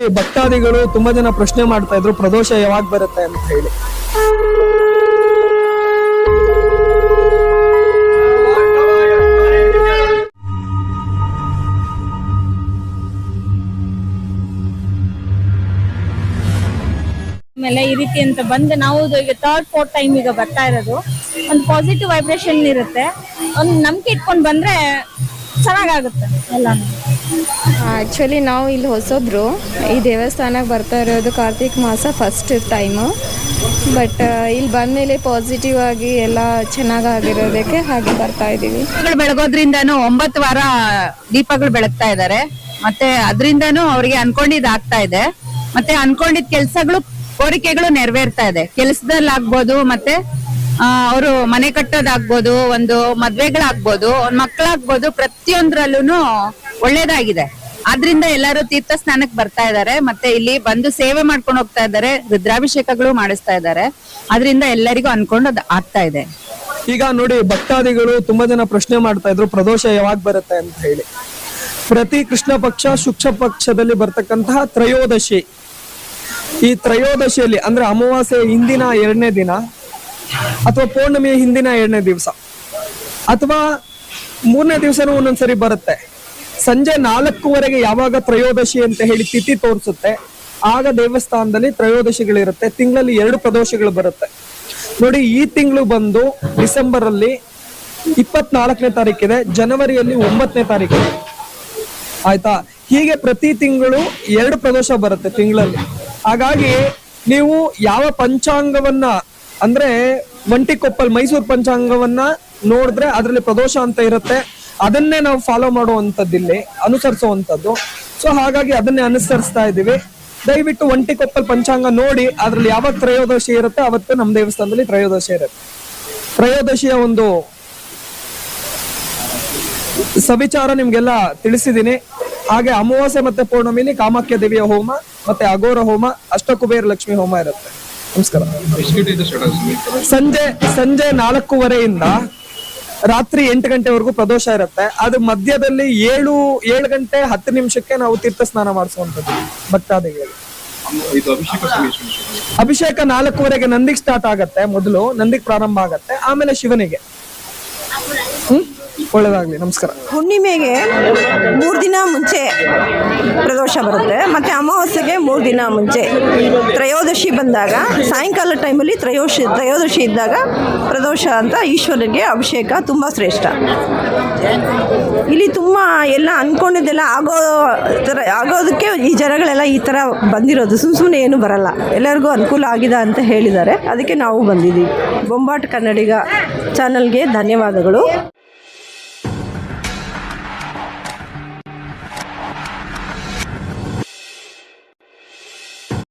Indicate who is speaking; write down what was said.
Speaker 1: ಭಕ್ತಾದಿಗಳು ತುಂಬಾ ಜನ ಪ್ರಶ್ನೆ ಮಾಡ್ತಾ ಇದ್ರು, ಪ್ರದೋಷ ಯಾವಾಗ ಬರುತ್ತೆ ಅಂತ ಹೇಳಿ.
Speaker 2: ಆಮೇಲೆ ಈ ರೀತಿ ಅಂತ ಬಂದು ನಾವು ಈಗ ಥರ್ಡ್ ಫೋರ್ತ್ ಟೈಮ್ ಈಗ ಬರ್ತಾ ಇರೋದು. ಒಂದು ಪಾಸಿಟಿವ್ ವೈಬ್ರೇಷನ್ ಇರುತ್ತೆ. ಒಂದು ನಂಬಿಕೆ ಇಟ್ಕೊಂಡು ಬಂದ್ರೆ ಚೆನ್ನಾಗಾಗುತ್ತೆ ಎಲ್ಲಾನು.
Speaker 3: ಆ್ಯಕ್ಚುಲಿ ನಾವು ಇಲ್ಲಿ ಹೊಸಬ್ರು. ಈ ದೇವಸ್ಥಾನಕ್ಕೆ ಬರ್ತಾ ಇರೋದು ಕಾರ್ತಿಕ್ ಮಾಸ ಫಸ್ಟ್ ಟೈಮು ಬಟ್ ಇಲ್ಲಿ ಬಂದಮೇಲೆ ಪಾಸಿಟಿವ್ ಆಗಿ ಎಲ್ಲ ಚೆನ್ನಾಗಾಗಿರೋದಕ್ಕೆ ಹಾಗೆ ಬರ್ತಾ ಇದ್ದೀವಿ.
Speaker 4: ಬೆಳಗೋದ್ರಿಂದನೂ ಒಂಬತ್ತು ವಾರ ದೀಪಗಳು ಬೆಳಗ್ತಾ ಇದ್ದಾರೆ ಮತ್ತೆ ಅದರಿಂದನೂ ಅವ್ರಿಗೆ ಅನ್ಕೊಂಡಿದ್ ಆಗ್ತಾ ಇದೆ. ಮತ್ತೆ ಅನ್ಕೊಂಡಿದ್ ಕೆಲ್ಸಗಳು, ಕೋರಿಕೆಗಳು ನೆರವೇರ್ತಾ ಇದೆ. ಕೆಲಸದಲ್ಲಿ ಆಗ್ಬೋದು ಮತ್ತೆ ಅವರು ಮನೆ ಕಟ್ಟೋದಾಗ್ಬೋದು, ಒಂದು ಮದ್ವೆಗಳಾಗ್ಬೋದು, ಒಂದ್ ಮಕ್ಕಳಾಗ್ಬೋದು ಪ್ರತಿಯೊಂದ್ರಲ್ಲೂ ಒಳ್ಳೇದಾಗಿದೆ. ಆದ್ರಿಂದ ಎಲ್ಲರೂ ತೀರ್ಥ ಸ್ನಾನಕ್ಕೆ ಬರ್ತಾ ಇದ್ದಾರೆ. ಮತ್ತೆ ಇಲ್ಲಿ ಬಂದು ಸೇವೆ ಮಾಡ್ಕೊಂಡು ಹೋಗ್ತಾ ಇದ್ದಾರೆ. ರುದ್ರಾಭಿಷೇಕಗಳು ಮಾಡಿಸ್ತಾ ಇದ್ದಾರೆ. ಅದರಿಂದ ಎಲ್ಲರಿಗೂ ಅನ್ಕೊಂಡು ಅದ್ ಆಗ್ತಾ ಇದೆ.
Speaker 1: ಈಗ ನೋಡಿ, ಭಕ್ತಾದಿಗಳು ತುಂಬಾ ಜನ ಪ್ರಶ್ನೆ ಮಾಡ್ತಾ ಇದ್ರು, ಪ್ರದೋಷ ಯಾವಾಗ ಬರುತ್ತೆ ಅಂತ ಹೇಳಿ. ಪ್ರತಿ ಕೃಷ್ಣ ಪಕ್ಷ, ಶುಕ್ಷ ಪಕ್ಷದಲ್ಲಿ ಬರ್ತಕ್ಕಂತಹ ತ್ರಯೋದಶಿ. ಈ ತ್ರಯೋದಶಿಯಲ್ಲಿ, ಅಂದ್ರೆ ಅಮಾವಾಸ್ಯೆ ಹಿಂದಿನ ಎರಡನೇ ದಿನ, ಅಥವಾ ಪೌರ್ಣಮಿಯ ಹಿಂದಿನ ಎರಡನೇ ದಿವಸ, ಅಥವಾ ಮೂರನೇ ದಿವಸನೂ ಒಂದೊಂದ್ಸರಿ ಬರುತ್ತೆ. ಸಂಜೆ ನಾಲ್ಕೂವರೆಗೆ ಯಾವಾಗ ತ್ರಯೋದಶಿ ಅಂತ ಹೇಳಿ ತಿಥಿ ತೋರಿಸುತ್ತೆ. ಆಗ ದೇವಸ್ಥಾನದಲ್ಲಿ ತ್ರಯೋದಶಿಗಳಿರುತ್ತೆ. ತಿಂಗಳಲ್ಲಿ ಎರಡು ಪ್ರದೋಷಗಳು ಬರುತ್ತೆ. ನೋಡಿ, ಈ ತಿಂಗಳು ಬಂದು ಡಿಸೆಂಬರ್ ಅಲ್ಲಿ ಇಪ್ಪತ್ನಾಲ್ಕನೇ ತಾರೀಕಿದೆ, ಜನವರಿಯಲ್ಲಿ ಒಂಬತ್ತನೇ ತಾರೀಕಿದೆ. ಆಯ್ತಾ? ಹೀಗೆ ಪ್ರತಿ ತಿಂಗಳು ಎರಡು ಪ್ರದೋಷ ಬರುತ್ತೆ ತಿಂಗಳಲ್ಲಿ. ಹಾಗಾಗಿ ನೀವು ಯಾವ ಪಂಚಾಂಗವನ್ನ, ಅಂದ್ರೆ ಒಂಟಿಕೊಪ್ಪಲ್ ಮೈಸೂರು ಪಂಚಾಂಗವನ್ನ ನೋಡಿದ್ರೆ ಅದರಲ್ಲಿ ಪ್ರದೋಷ ಅಂತ ಇರುತ್ತೆ. ಅದನ್ನೇ ನಾವು ಫಾಲೋ ಮಾಡುವಂತದ್ದಿಲ್ಲಿ ಅನುಸರಿಸುವಂತದ್ದು ಸೊ ಹಾಗಾಗಿ ಅದನ್ನೇ ಅನುಸರಿಸ್ತಾ ಇದೀವಿ ದಯವಿಟ್ಟು ಒಂಟಿಕೊಪ್ಪಲ್ ಪಂಚಾಂಗ ನೋಡಿ ಅದ್ರಲ್ಲಿ ಯಾವಾಗ ತ್ರಯೋದಶಿ ಇರುತ್ತೆ ಅವತ್ತು ನಮ್ಮ ದೇವಸ್ಥಾನದಲ್ಲಿ ತ್ರಯೋದಶಿ ಇರುತ್ತೆ. ತ್ರಯೋದಶಿಯ ಒಂದು ಸವಿಚಾರ ನಿಮ್ಗೆಲ್ಲ ತಿಳಿಸಿದೀನಿ ಹಾಗೆ ಅಮಾವಾಸ್ಯೆ ಮತ್ತೆ ಪೌರ್ಣಮಿಲಿ ಕಾಮಾಖ್ಯ ದೇವಿಯ ಹೋಮ ಮತ್ತೆ ಅಘೋರ ಹೋಮ ಅಷ್ಟಕುಬೇರ ಲಕ್ಷ್ಮಿ ಹೋಮ ಇರುತ್ತೆ. ನಮಸ್ಕಾರ. ಸಂಜೆ ಸಂಜೆ ನಾಲ್ಕೂವರೆಯಿಂದ ರಾತ್ರಿ ಎಂಟು ಗಂಟೆವರೆಗೂ ಪ್ರದೋಷ ಇರುತ್ತೆ. ಅದು ಮಧ್ಯದಲ್ಲಿ ಏಳು ಏಳು ಗಂಟೆ ಹತ್ತು ನಿಮಿಷಕ್ಕೆ ನಾವು ತೀರ್ಥ ಸ್ನಾನ ಮಾಡಿಸುವಂತದ್ದು ಭಕ್ತಾದಿಗಳಿಗೆ? ಅಭಿಷೇಕ ನಾಲ್ಕೂವರೆಗೆ ನಂದಿಗೆ ಸ್ಟಾರ್ಟ್ ಆಗತ್ತೆ ಮೊದಲು, ನಂದಿಗೆ ಪ್ರಾರಂಭ ಆಗತ್ತೆ, ಆಮೇಲೆ ಶಿವನಿಗೆ. ಹ್ಮ್? ಒಳ್ಳೇದಾಗ್ಲಿ, ನಮಸ್ಕಾರ.
Speaker 5: ಹುಣ್ಣಿಮೆಗೆ ಮೂರು ದಿನ ಮುಂಚೆ ಪ್ರದೋಷ ಬರುತ್ತೆ, ಮತ್ತು ಅಮಾವಾಸ್ಯೆಗೆ ಮೂರು ದಿನ ಮುಂಚೆ. ತ್ರಯೋದಶಿ ಬಂದಾಗ, ಸಾಯಂಕಾಲ ಟೈಮಲ್ಲಿ ತ್ರಯೋಶಿ ತ್ರಯೋದಶಿ ಇದ್ದಾಗ ಪ್ರದೋಷ ಅಂತ ಈಶ್ವರನಿಗೆ ಅಭಿಷೇಕ ತುಂಬ ಶ್ರೇಷ್ಠ. ಇಲ್ಲಿ ತುಂಬ ಎಲ್ಲ ಅಂದ್ಕೊಂಡಿದ್ದೆಲ್ಲ ಆಗೋ ಥರ, ಆಗೋದಕ್ಕೆ ಈ ಜನಗಳೆಲ್ಲ ಈ ಥರ ಬಂದಿರೋದು ಸುಮ್ಮ ಸುಮ್ಮನೆ ಏನು ಬರಲ್ಲ. ಎಲ್ಲರಿಗೂ ಅನುಕೂಲ ಆಗಿದೆ ಅಂತ ಹೇಳಿದ್ದಾರೆ. ಅದಕ್ಕೆ ನಾವು ಬಂದಿದ್ದೀವಿ. ಬೊಂಬಾಟ್ ಕನ್ನಡಿಗ ಚಾನಲ್ಗೆ ಧನ್ಯವಾದಗಳು.